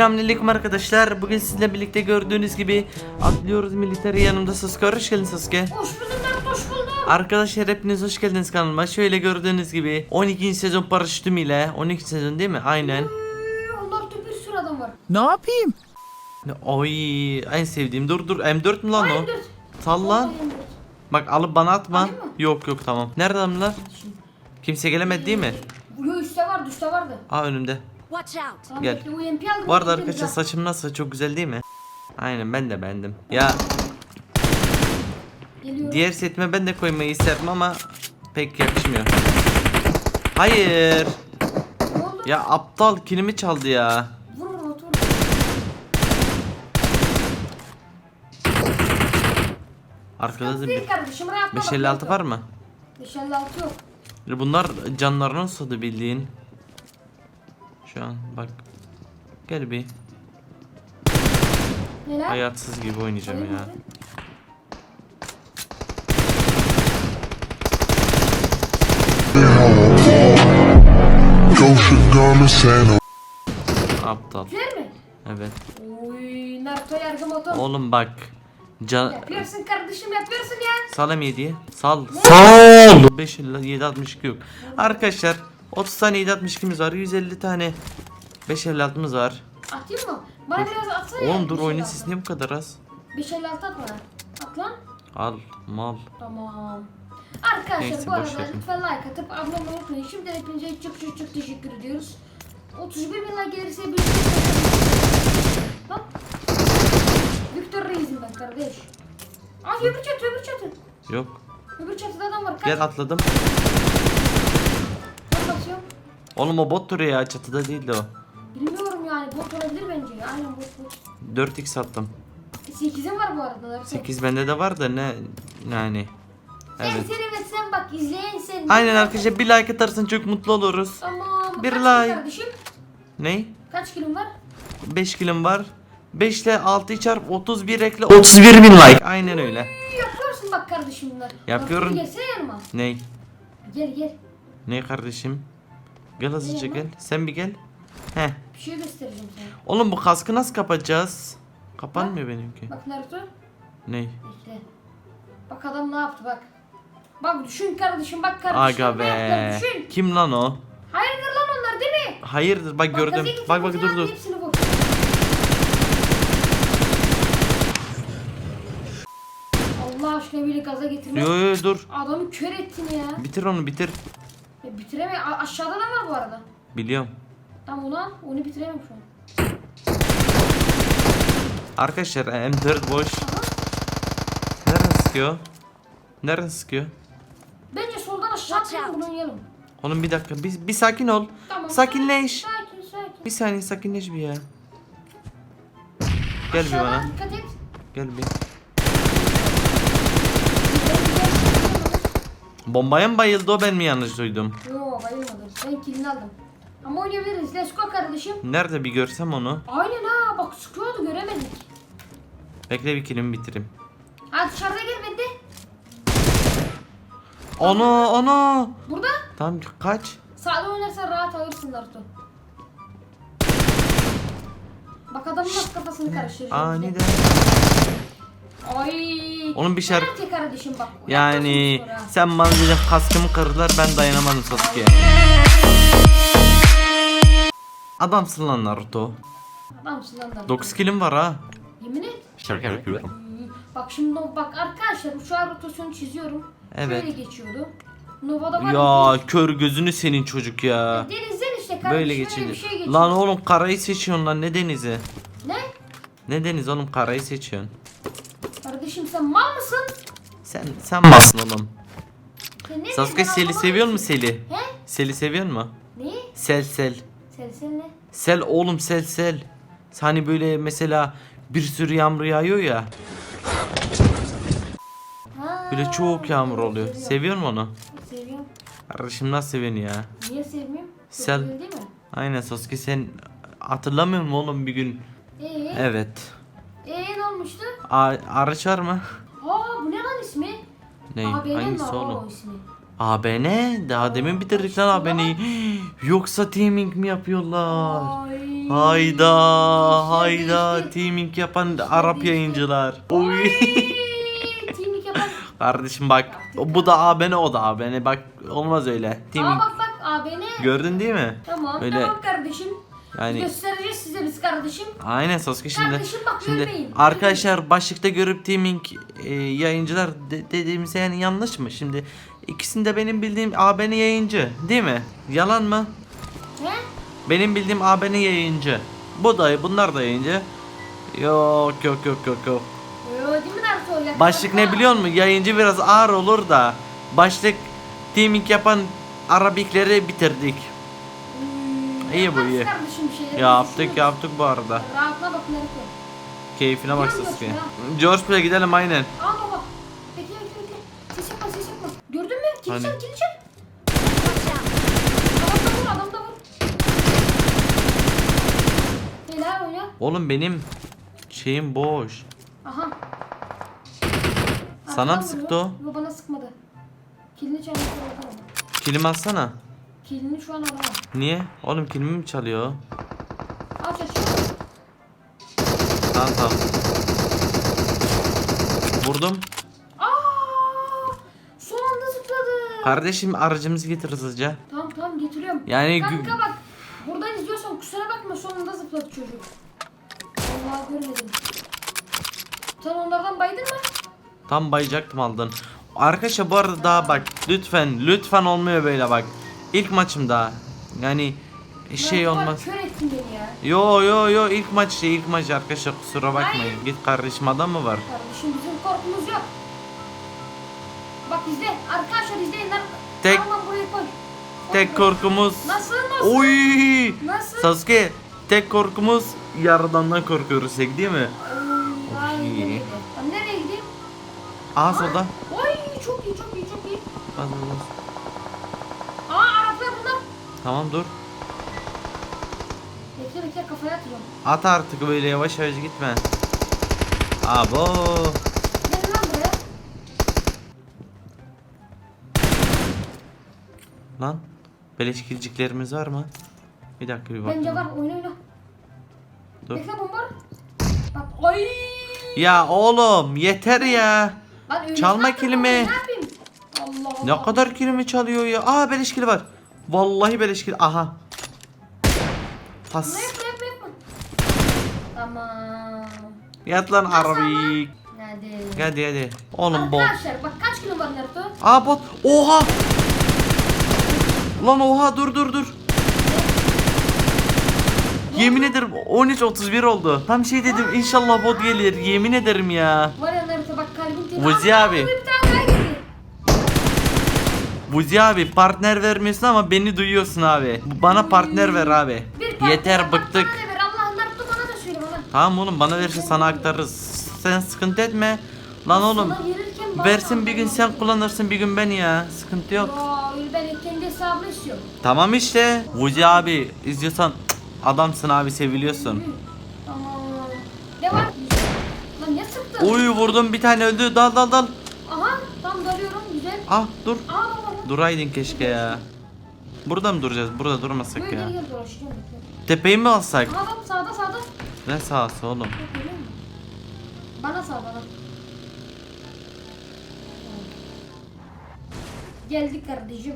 selamünaleyküm arkadaşlar. Bugün sizinle birlikte gördüğünüz gibi atlıyoruz militeri yanımda Sasuke. Hoş geldin Sasuke. Hoş buldum ben hoş buldum. Arkadaşlar hepiniz hoş geldiniz kanalıma. Şöyle gördüğünüz gibi 12. sezon paraşütüm ile 12. sezon değil mi? Aynen. Onlarda bir sürü adam var. Ne yapayım? Oy en sevdiğim. Dur dur M4 mü lan o? Aynen dur. Sal lan. Vallahi M4. Bak alıp bana atma. Yok yok tamam. Nerede adamlar? Kimse gelemedi değil mi? Yo üstte vardı üstte vardı. Aa önümde. Watch out! Tamam Gel. Bu arada arkadaşlar saçım nasıl? Çok güzel değil mi? Aynen ben de beğendim. Ya Geliyorum. Diğer setime ben de koymayı isterdim ama pek yakışmıyor. Hayır. Ya aptal kilimi çaldı ya. Arkada da bir kardeşim buraya atma. 556 var mı? 556 yok. Bunlar canlarını susadı bildiğin. Şu an bak. Gel bir. Neler? Hayatsız gibi oynayacağım Alayım ya. and Aptal. Mi? Evet. Oy Naruto. Oğlum bak. Can Yapıyorsun kardeşim yapıyorsun ya. Sal M7'ye. Sal. Sal. 5 762 yok. Arkadaşlar 30 tane 762'miz var. 150 tane 556'mız var. Atayım mı? Bana biraz atsana. Oğlum dur oyunun 556. sesi niye bu kadar az? 556 atma. At lan. Al mal. Tamam. Arkadaşlar Neyse, bu boş arada verin. lütfen like atıp abone unutmayın. Şimdiden hepinize çok çok çok teşekkür ediyoruz. 31 bin like gelirse bir Bak. Victor Reis'im ben kardeş. Aa öbür çatı öbür çatı. Yok. Öbür çatıda adam var. Kaç. Gel atladım. Oğlum o bot duruyor ya çatıda değildi o. Bilmiyorum yani bot olabilir bence. Aynen bot bot. 4x attım. 8'im var bu arada. Naruto. 8 bende de var da ne yani. Sen Evet. sen evet sen bak izleyen sen. Aynen arkadaşlar bir like atarsan çok mutlu oluruz. Tamam. Bir Kaç like. Kardeşim? Ne? Kaç kilom var? 5 kilim var. 5 ile 6'yı çarp 31 ekle 31 bin like. Aynen öyle. Yapıyorsun bak kardeşim bunlar. Yapıyorum. Naruto Gelsene yanıma. Ne? Gel gel. Ne kardeşim? Gel hızlıca gel. Sen bir gel. Heh. Bir şey göstereceğim sana. Oğlum bu kaskı nasıl kapatacağız? Kapanmıyor benimki. Bak Naruto. Ne? Bekle. Bak adam ne yaptı bak. Bak düşün kardeşim bak kardeşim. Aga be. Düşün. Kim lan o? Hayırdır lan onlar değil mi? Hayırdır bak gördüm. gaza getirdim Bak bak dur dur. Hepsini. Allah aşkına beni gaza getirme. Yo yo dur. Adamı kör ettin ya. Bitir onu bitir. Ya bitireme. A- aşağıda da var bu arada. Biliyorum. Tamam onu al. Onu bitiremem şu an. Arkadaşlar M4 boş. Nereden sıkıyor? Nereden sıkıyor? Bence soldan aşağı Watch atlayalım out. bunu oynayalım. Oğlum bir dakika bir, bir sakin ol. Tamam. Sakinleş. Sakin sakin. Bir saniye sakinleş bir ya. Gel bir Aşağıdan bana. Dikkat et. Gel bir. Bombaya mı bayıldı o ben mi yanlış duydum? Yo bayılmadım. Ben kilini aldım. Ama oynayabiliriz. Let's go kardeşim. Nerede bir görsem onu. Aynen ha bak sıkıyordu göremedik. Bekle bir kilimi bitireyim. Ha dışarıda bende. Onu onu. Burada. Tamam kaç. Sağda oynarsan rahat alırsın Naruto. Bak adamın nasıl kafasını karıştıracağım. Aniden. Ay. Onun bir şarkı- Penaltı kardeşim bak. Yani sen bana dedin kaskımı kırdılar ben dayanamadım Sasuke. Adamsın lan Naruto. Adamsın lan Naruto. 9 kilim var ha. Yemin et. Şaka yapıyorum. Bak şimdi bak arkadaşlar uçağı rotasyonu çiziyorum. Evet. Böyle geçiyordu. Nova'da var. Ya kör gözünü senin çocuk ya. Denizden işte kardeşim. Böyle. Bir şey geçiyor. Lan oğlum karayı seçiyorsun lan ne denizi? Ne? Ne deniz oğlum karayı seçiyorsun. Kardeşim sen mal mısın? Sen sen malsın oğlum. Sen ne Sasuke diyorsun? Sel'i Anlamadım seviyor mu Sel'i? He? Sel'i seviyor mu? Ne? Sel sel. Sen sen ne? Sel oğlum sel sel. Hani böyle mesela bir sürü yağmur yağıyor ya. Ha, Böyle çok yağmur oluyor. seviyorum. Seviyor musun onu? Seviyorum. Kardeşim nasıl seviyorsun ya? Niye sevmiyorum? Çok Sen- güzel değil mi? Aynen Sasuke sen hatırlamıyor musun oğlum bir gün? Ee, Evet. Ee ne olmuştu? A araç var mı? Aa bu ne lan ismi? Ne? ABN Hangisi mi o oğlum? ismi? ABN? Daha demin bitirdik lan ABN'yi. Yoksa teaming mi yapıyorlar? Ay Hayda hayda teaming yapan Arap yayıncılar. Oy. Teaming yapan. Kardeşim bak bu da abone o da abone bak olmaz öyle. Aa Teaming bak bak abone. gördün değil mi? Tamam Öyle- tamam kardeşim. Yani Göstereceğiz size biz kardeşim. aynen Sasuke şimdi. Kardeşim bak Şimdi görmeyin. arkadaşlar başlıkta görüp teaming e, yayıncılar de- dediğimiz yani yanlış mı? Şimdi ikisinde benim bildiğim abone yayıncı değil mi? Yalan mı? He? Benim bildiğim abone yayıncı. Bu da bunlar da yayıncı. Yok yok yok yok yok. Başlık ne biliyor musun? Yayıncı biraz ağır olur da başlık teaming yapan Arabikleri bitirdik. İyi bu, iyi. Yaptık yaptık bu arada. Rahatına bak Naruto. Keyfine bak Biliyor Sasuke. musun George Play gidelim aynen. Aa baba. Bekle bekle bekle. Ses yapma ses yapma. Gördün mü? Kill Hani? çal kill oyna. Oğlum benim şeyim boş. Aha. Sana mı sıktı vuruyor. Yo bana sıkmadı. Killini çalmak alamam. Kilimi alsana. Killini şu an alamam. Niye? Oğlum kilimi mi çalıyor? Aç aç. Tamam tamam. Vurdum. Aa! Son anda zıpladı. Kardeşim aracımızı getir hızlıca. Tamam tamam getiriyorum. Yani gü- Kanka bak. Buradan izliyorsan kusura bakma sonunda zıpladı çocuk. Vallahi görmedim. Sen onlardan baydın mı? Tam bayacaktım aldın. Arkadaşlar bu arada daha bak lütfen lütfen olmuyor böyle bak. İlk maçım daha. Yani şey Lan, olmaz. Kör ettin beni ya. Yo yo yo ilk maç işte ilk maç arkadaşlar kusura bakmayın. Git kardeşim adam mı var? Kardeşim bizim korkumuz yok. Bak izle. Arkadaşlar izleyin lan. Tek- buraya koy. Tek korkumuz. Nasıl nasıl? Oy! Nasıl? Sasuke tek korkumuz yaradandan korkuyoruz tek değil mi? Ay, nereye Ben nereye gideyim? Aa solda. Oy çok iyi çok iyi çok iyi. Bas, bas, bas. Tamam dur. Bekle bekle kafaya atıyorum. At artık böyle yavaş yavaş gitme. Abo. Gelin lan buraya. Lan beleş kilciklerimiz var mı? Bir dakika bir bak. Bence var oyna oyna. Dur. Bekle bomba. Bak ay. Ya oğlum yeter ya. Lan Çalma kilimi. Ne yapayım? Allah Allah. Ne kadar kilimi çalıyor ya. Aa beleş kili var. Vallahi beleş kili. Aha. Pas. yapma yapma yapma. Tamam. Yat lan Arabik. Hadi. Hadi hadi. Oğlum bot. Arkadaşlar bak kaç kilo var Naruto? Aa bot. Oha. Lan oha dur dur dur. Yemin ederim 13.31 oldu. Tam şey dedim inşallah bot gelir. Yemin ederim ya. Var ya Naruto bak kalbim temiz. Vuzi Aa, abi. Bir. Buzi abi partner vermiyorsun ama beni duyuyorsun abi. Bana partner ver abi. Bir parça Yeter bak, bıktık. Bana da ver. Allah Naruto bana da söyle bana. Tamam oğlum bana verirse sana aktarırız. Sen sıkıntı etme. Lan oğlum Sana verirken bana versin bir gün sen kullanırsın bir gün ben ya. Sıkıntı yok. Öyle ben kendi hesabımı istiyorum. Tamam işte. Buzi abi izliyorsan adamsın abi seviliyorsun. Tamam. Ne var? Lan ne sıktın? Uy vurdum bir tane öldü. Dal dal dal. Aha tam dalıyorum güzel. Ah dur. Aa. Duraydın keşke ya. Burada mı duracağız? Burada durmasak ya. Tepeyi mi alsak? Aha bak sağda sağda. Ne sahası oğlum? Bana sağ bana. Geldik kardeşim.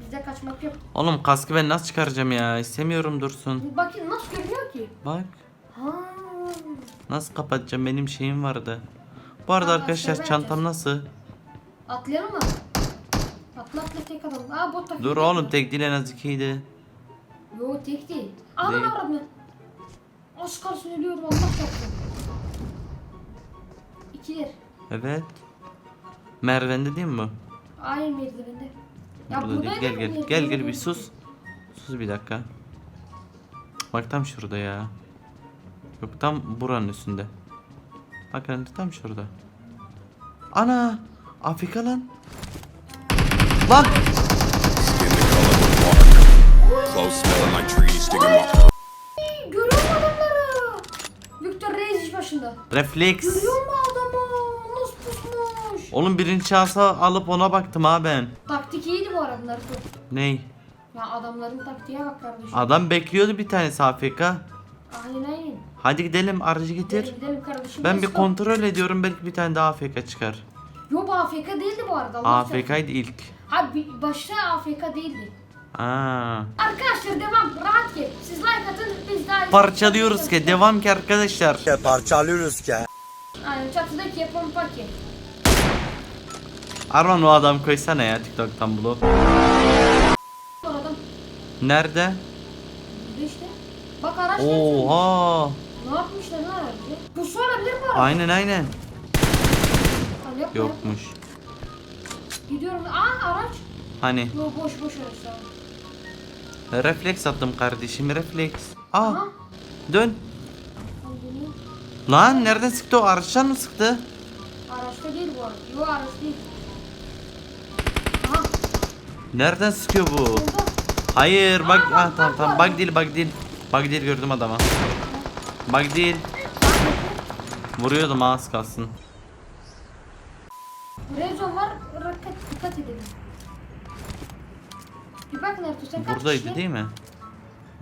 Bizde kaçmak yok. Oğlum kaskı ben nasıl çıkaracağım ya? İstemiyorum dursun. Bakın nasıl görünüyor ki? Bak. Ha. Nasıl kapatacağım? Benim şeyim vardı. Bu arada Tamam, arkadaşlar çantam nasıl? Atlayalım mı? Atla atla tek adam. Aa bot takip Dur ediyor. oğlum tek değil en az ikiydi. Yo tek değil. Aa Değil. lan avradını. Az kalsın ölüyorum Allah çarpsın. İkiler. Evet. Merve'nde değil mi bu? Hayır merdivende. Ya Burada değil. Gel gel. merdivende. Gel gel bir sus. Sus bir dakika. Bak tam şurada ya. Yok tam buranın üstünde. Bak hani tam şurada. Ana! Afrika lan. Lan! Görüyor musun adamları? Victor Reis iş başında. Refleks. Görüyor musun adamı? Nasıl pusmuş? Oğlum birinci asa alıp ona baktım ha ben. Taktik iyiydi bu arada Naruto. Ney? Ya adamların taktiğe bak kardeşim. Adam bekliyordu bir tanesi Afrika. Aynen aynen. Hadi gidelim aracı getir. Gidelim, gidelim kardeşim. Ben bir kontrol ediyorum belki bir tane daha AFK çıkar. Yo bu AFK değildi bu arada. AFK'ydı ilk. Ha bir- başta AFK değildi. Aa. Arkadaşlar devam rahat gel. Siz like atın biz daha Parçalıyoruz ki devam ki arkadaşlar. parçalıyoruz ki. Aynen çatıdaki yapalım parke. Arman o adam koysana ya TikTok'tan bulup. Son adam. Nerede? Burada işte. Bak araç gelsin. Oha. Ne yapmışlar lan aracı? Bu su olabilir mi araba? Aynen aynen. Tamam, yapma, Yokmuş. Gidiyorum. Aa araç. Hani Yo boş boş araç sağ ol. refleks attım kardeşim refleks. Aa Aha. dön. Tamam. Lan nereden sıktı o araçtan mı sıktı? Araçta değil bu arada. Yo araç değil. Aha. Nereden sıkıyor bu? Burada. Hayır bak Aa, ha bak, tamam bak, tamam bak. bug değil bug değil. Bug değil gördüm adama. Bug değil. Vuruyordum az kalsın. Rezon var. Dikkat, edelim. Bir bak Naruto sen kaç Buradaydı kişiler? değil mi?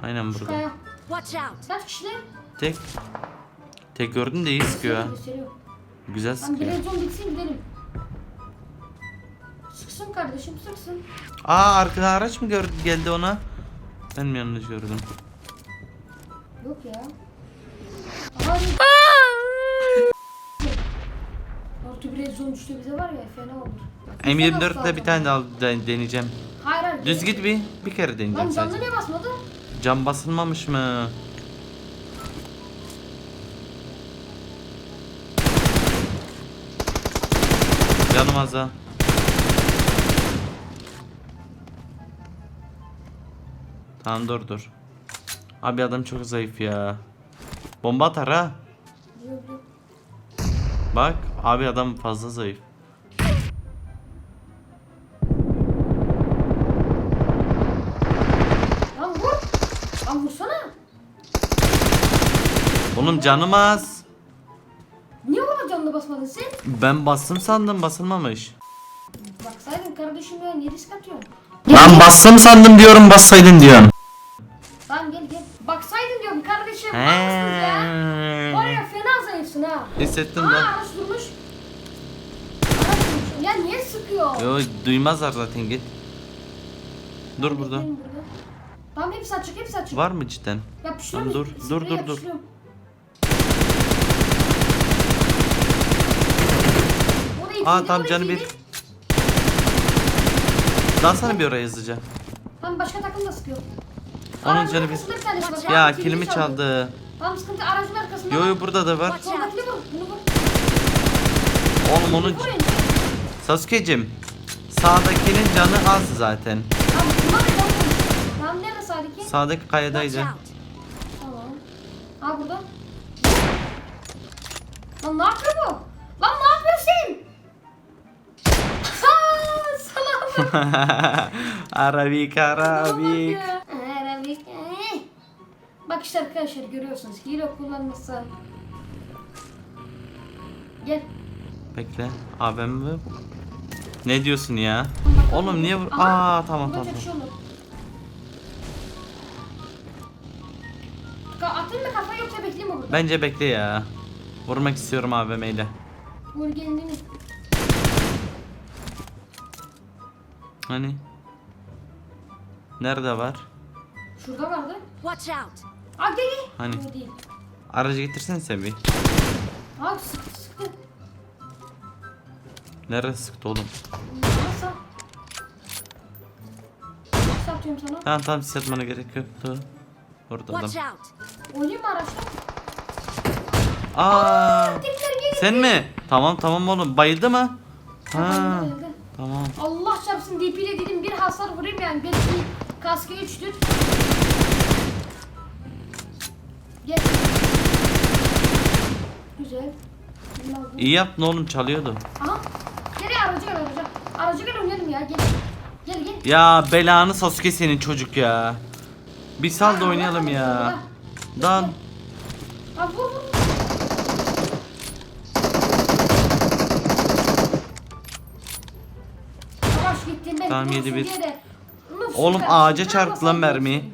Aynen Şu burada. kaya. Watch out! Kaç kişiler? Tek. Tek gördün de iyi sıkıyor ha. Gösteriyor. Güzel Tamam sıkıyor. rezon bitsin gidelim. Sıksın kardeşim sıksın. Aa arkada araç mı gördü geldi ona? Ben mi yanlış gördüm? Yok ya. Aha. Naruto bir rezon düştü bize var ya fena olur. M24'te bir tane daha de- deneyeceğim. Hayır hayır. Düz git bir. Bir kere Lan deneyeceğim canlı sadece. niye basmadı? Cam basılmamış mı? Canım az ha. Tamam dur dur. Abi adam çok zayıf ya. Bomba atar ha. Bak abi adam fazla zayıf. Lan vur. Lan vursana. Oğlum canım az. Niye ona canlı basmadın sen? Ben bastım sandım basılmamış. Baksaydın kardeşim ya niye risk atıyorsun? Lan bastım sandım diyorum bassaydın diyorsun. Lan gel gel. Baksaydın diyorum kardeşim. Haklısınız ya. Var ya fena zayıfsın ha. Hissettim Aa lan. durmuş. Ya niye sıkıyor? Yo duymazlar zaten git. Dur burada. Bekleyin burada. Tamam hepsi açık hepsi açık. Var mı cidden? Yapıştırıyorum. Tamam, dur, dur, dur, dur. Aa tamam canı bir. Dalsana bir oraya hızlıca. Tamam başka takım da sıkıyor. Onun canı bir. var. Ya kilimi çaldı. Tamam sıkıntı aracın arkasında. Yo yo burada da var. Soldakini vur. Bunu vur. Oğlum onun. Sasuke'cim. Sağdakinin canı az zaten. Tamam bunlar vur. Tamam nerede sağdaki? Sağdaki kayadaydı. Tamam. Ha burada. Lan ne yapıyor bu? Lan ne yapıyorsun? Salam. Arabik Arabik. Arabik. Bak işte arkadaşlar görüyorsunuz. Hile kullanması. Gel. Bekle. Abim mi? Ne diyorsun ya? Oğlum niye vur? Aa tamam tamam. çatışıyorlar. Ka- Atayım mı kafayı yoksa bekleyeyim mi burada? Bence bekle ya. Vurmak istiyorum AVM'yle. Vur kendini. Hani? Nerede var? Şurada vardı. Watch out! Aa gel gel. Hani? Aracı getirsene sen bir. Aa sıktı sıktı. Oğlum? Nasıl? Nasıl atıyorum sana? Tamam tamam ses atmana gerek yoktu. Orada adam. Watch out! Oynayayım mı araçla? Aa, Tekrar sen mi? Tamam tamam oğlum. Bayıldı mı? Ha, bayıldı. tamam. Allah çarpsın DP ile dedim bir hasar vurayım yani. Belki kaskı üçtür. Gel. Güzel. Bunu aldım. İyi yaptın oğlum çalıyordu. Aha. Nereye aracı gel aracı. Aracı gel oynayalım ya gel. Gel gel. Ya belanı Sasuke senin çocuk ya. Bir sal da oynayalım ya. Dan. Aa, vur vur. Yavaş gittin ben Tamam, yedi bir. Oğlum ağaca çarptı lan mermi.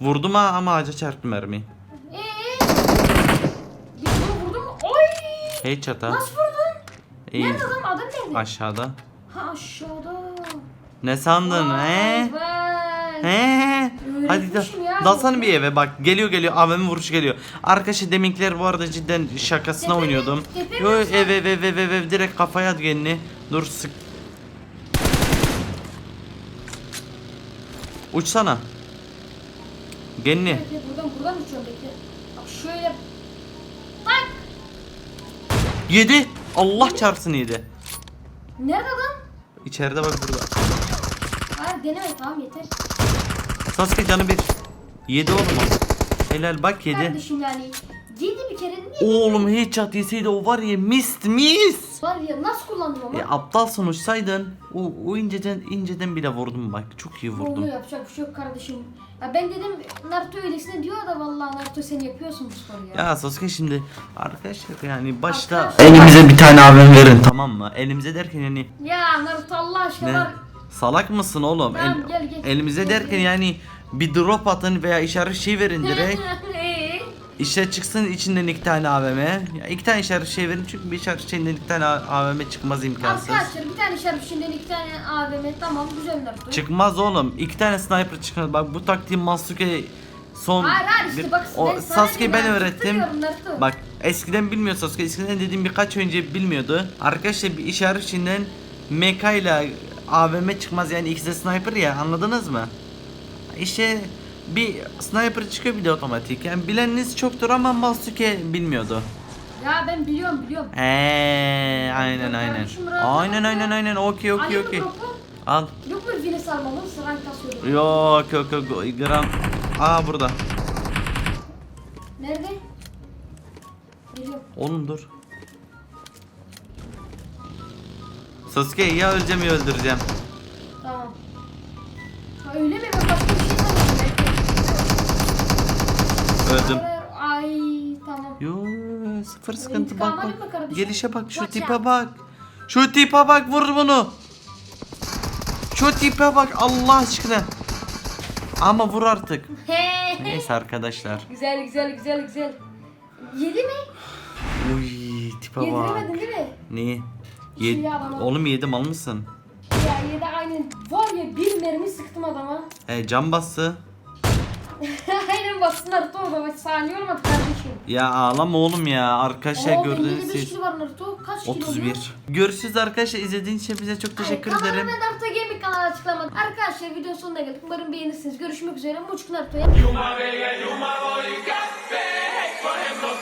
Vurdum ha ama ağaca çarptı mermi. Headshot ha. Nasıl vurdun? İyi. Nerede adam? Adam nerede? Aşağıda. Ha aşağıda. Ne sandın he? Vay. He. Hadi da, Öğretmişim ya. dalsana bir eve bak geliyor geliyor AVM vuruş geliyor. Arkadaşlar deminkiler bu arada cidden şakasına Tepe mi? oynuyordum. Tepe mi Yo yoksa? ev ev ev ev ev ev direkt kafaya at kendini. Dur sık. Uçsana. Genni. Bekle buradan buradan uçuyorum bekle. Bak şöyle. Bak. Yedi. Allah çarpsın yedi. Nerede adam? İçeride bak burada. Hayır deneme tamam yeter. Sasuke canı bir. Yedi oğlum. Helal bak yedi. Kardeşim yani. Yedi bir kere niye? Oğlum headshot yeseydi o var ya mist mis. Var ya nasıl kullandım ama? Ya aptal sonuçsaydın o, o inceden inceden bile vurdum bak. Çok iyi vurdum. Oluyor yapacak bir şey yok kardeşim. Ya ben dedim Naruto öylesine diyor da vallahi Naruto sen yapıyorsun bu sporu ya. Ya Sasuke şimdi arkadaşlar yani başta Arkadaşlar- elimize bir tane AVM verin tamam mı? Elimize derken yani Ya Naruto Allah aşkına ne? var. Salak mısın oğlum? Tamam, El- gel, gel. elimize Gel, derken gel. yani bir drop atın veya işaret şey verin direkt. İşte çıksın içinden iki tane AVM. Ya iki tane işaret şey verin çünkü bir işaret şeyinden iki tane AVM çıkmaz imkansız. Arkadaşlar bir tane şarap şimdiden iki tane AVM tamam güzel Naruto. Çıkmaz oğlum. İki tane sniper çıkmaz. Bak bu taktiği Masuke son Hayır hayır işte bak o ben Sasuke ben öğrettim. Bak eskiden bilmiyor Sasuke. Eskiden dediğim birkaç önce bilmiyordu. Arkadaşlar bir işaret içinden MK ile AVM çıkmaz yani ikisi de sniper ya anladınız mı? İşte bir sniper çıkıyor bir de otomatik. Yani bileniniz çoktur ama Masuke bilmiyordu. Ya ben biliyorum biliyorum. Eee aynen aynen. Aynen aynen aynen okey okey okey. Al. Yok mu Vines almalı? Sıran kasıyorum. Yok yok yok gram. Aa burada. Nerede? Geliyorum. Oğlum dur. Sasuke ya öleceğim ya öldüreceğim. Tamam. Ha, öyle mi? Ben başka bir şey sanıyorum. Öldüm. Ay tamam. Yo sıfır sıkıntı bak bak. Gelişe bak şu Watch tipe bak. Şu tipe bak vur bunu. Şu tipe bak Allah aşkına. Ama vur artık. Neyse arkadaşlar. güzel güzel güzel güzel. Yedi mi? Uy tipe bak. Yediremedin değil mi? Ne? İşte Yed. Oğlum yedim al mısın? Ya yedi aynen. Var ya bir mermi sıktım adama. E cam bastı. Aynen bassın Naruto. Bak, Saniye olmadı kardeşim. Ya ağlama oğlum ya. Arkadaşlar Oo, beş siz. kilo var Naruto. Kaç kilo oluyor? 31. Görüşürüz arkadaşlar. İzlediğiniz için bize çok teşekkür Kanalıma ederim. Naruto Gaming kanalı açıklamada. Arkadaşlar video sonuna geldik. Umarım beğenirsiniz. Görüşmek üzere. Muçuk Naruto'ya. You my baby, you my got for him.